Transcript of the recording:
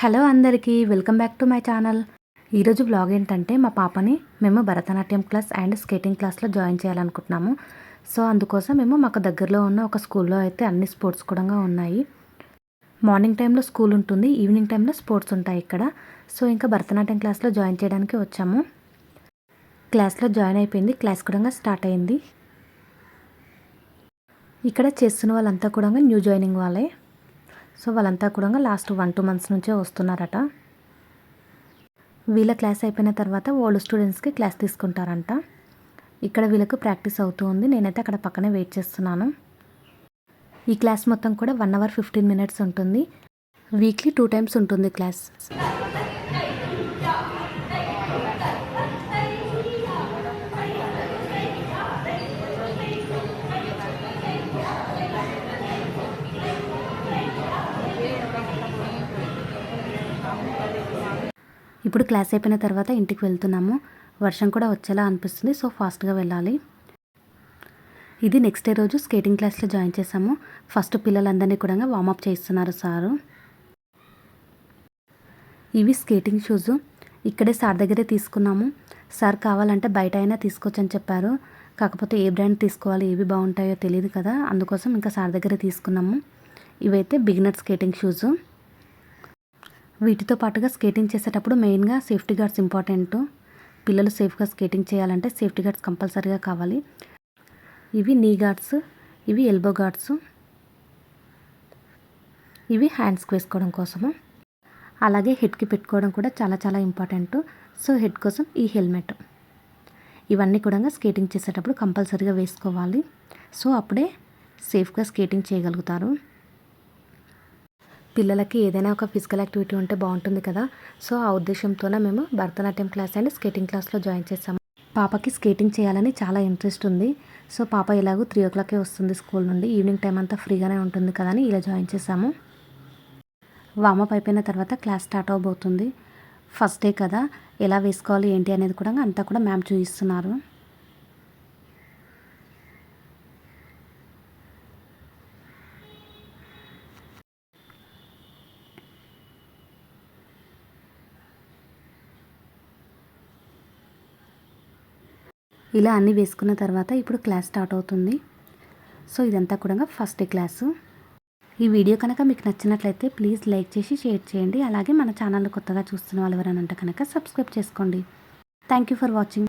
Hello అందరికీ welcome back to my channel. ఈరోజు blog ఏంటంటే మా పాపని మేము భరతనాట్యం క్లాస్ అండ్ స్కేటింగ్ క్లాస్లో జాయిన్ చేయాలనుకుంటున్నాము. సో అందుకోసం మేము మాకు దగ్గరలో ఉన్న ఒక స్కూల్లో అయితే అన్ని స్పోర్ట్స్ కూడా ఉన్నాయి. మార్నింగ్ టైంలో స్కూల్ ఉంటుంది ఈవినింగ్ టైంలో స్పోర్ట్స్ ఉంటాయి ఇక్కడ. సో ఇంకా భరతనాట్యం క్లాస్లో జాయిన్ చేయడానికి వచ్చాము. క్లాస్లో జాయిన్ అయిపోయింది క్లాస్ కూడా స్టార్ట్ అయింది. ఇక్కడ చేస్తున్న వాళ్ళంతా కూడా న్యూ జాయినింగ్ వాళ్ళే. సో వాళ్ళంతా కూడా లాస్ట్ వన్ టూ మంత్స్ నుంచే వస్తున్నారట. వీళ్ళ క్లాస్ అయిపోయిన తర్వాత ఓల్డ్ స్టూడెంట్స్కి క్లాస్ తీసుకుంటారంట. ఇక్కడ వీళ్ళకు ప్రాక్టీస్ అవుతూ ఉంది. నేనైతే అక్కడ పక్కనే వెయిట్ చేస్తున్నాను. ఈ క్లాస్ మొత్తం కూడా వన్ అవర్ ఫిఫ్టీన్ మినిట్స్ ఉంటుంది. వీక్లీ టూ టైమ్స్ ఉంటుంది క్లాస్ ఇప్పుడు క్లాస్ అయిపోయిన తర్వాత ఇంటికి వెళ్తున్నాము. వర్షం కూడా వచ్చేలా అనిపిస్తుంది. సో ఫాస్ట్గా వెళ్ళాలి. ఇది నెక్స్ట్ డే రోజు స్కేటింగ్ క్లాస్లో జాయిన్ చేసాము ఫస్ట్ పిల్లలందరినీ కూడా వార్మప్ చేస్తున్నారు సారు. ఇవి స్కేటింగ్ షూస్. ఇక్కడే సార్ దగ్గరే తీసుకున్నాము. సార్ కావాలంటే బయట అయినా తీసుకోవచ్చని చెప్పారు. కాకపోతే ఏ బ్రాండ్ తీసుకోవాలి ఏవి బాగుంటాయో తెలియదు కదా. అందుకోసం ఇంకా సార్ దగ్గరే తీసుకున్నాము. ఇవైతే బిగినర్ స్కేటింగ్ షూస్. వీటితో పాటుగా స్కేటింగ్ చేసేటప్పుడు మెయిన్గా సేఫ్టీ గార్డ్స్ ఇంపార్టెంట్. పిల్లలు సేఫ్గా స్కేటింగ్ చేయాలంటే సేఫ్టీ గార్డ్స్ కంపల్సరీగా కావాలి. ఇవి నీ గార్డ్స్ ఇవి ఎల్బో గార్డ్స్. ఇవి హ్యాండ్స్కి వేసుకోవడం కోసము. అలాగే హెడ్కి పెట్టుకోవడం కూడా చాలా చాలా ఇంపార్టెంట్. సో హెడ్ కోసం ఈ హెల్మెట్. ఇవన్నీ కూడా స్కేటింగ్ చేసేటప్పుడు కంపల్సరీగా వేసుకోవాలి. సో అప్పుడే సేఫ్గా స్కేటింగ్ చేయగలుగుతారు. పిల్లలకి ఏదైనా ఒక ఫిజికల్ యాక్టివిటీ ఉంటే బాగుంటుంది కదా. సో ఆ ఉద్దేశంతోనే మేము భరతనాట్యం క్లాస్ అండ్ స్కేటింగ్ క్లాస్లో జాయిన్ చేసాము పాపకి స్కేటింగ్ చేయాలని చాలా ఇంట్రెస్ట్ ఉంది. సో పాప ఎలాగో త్రీ ఓ క్లాకే వస్తుంది స్కూల్ నుండి. ఈవినింగ్ టైం అంతా ఫ్రీగానే ఉంటుంది కదా అని ఇలా జాయిన్ చేసాము వామప్ అయిపోయిన తర్వాత క్లాస్ స్టార్ట్ అవబోతుంది. ఫస్ట్ డే కదా. ఎలా వేసుకోవాలి ఏంటి అనేది కూడా అంతా కూడా మ్యామ్ చూపిస్తున్నారు. ఇలా అన్నీ వేసుకున్న తర్వాత ఇప్పుడు క్లాస్ స్టార్ట్ అవుతుంది. సో ఇదంతా కూడా ఫస్ట్ క్లాసు. ఈ వీడియో కనుక మీకు నచ్చినట్లయితే ప్లీజ్ లైక్ చేసి షేర్ చేయండి. అలాగే మన ఛానల్ కొత్తగా చూస్తున్న వాళ్ళు ఎవరైనా ఉంటే కనుక సబ్స్క్రైబ్ చేసుకోండి. Thank you for watching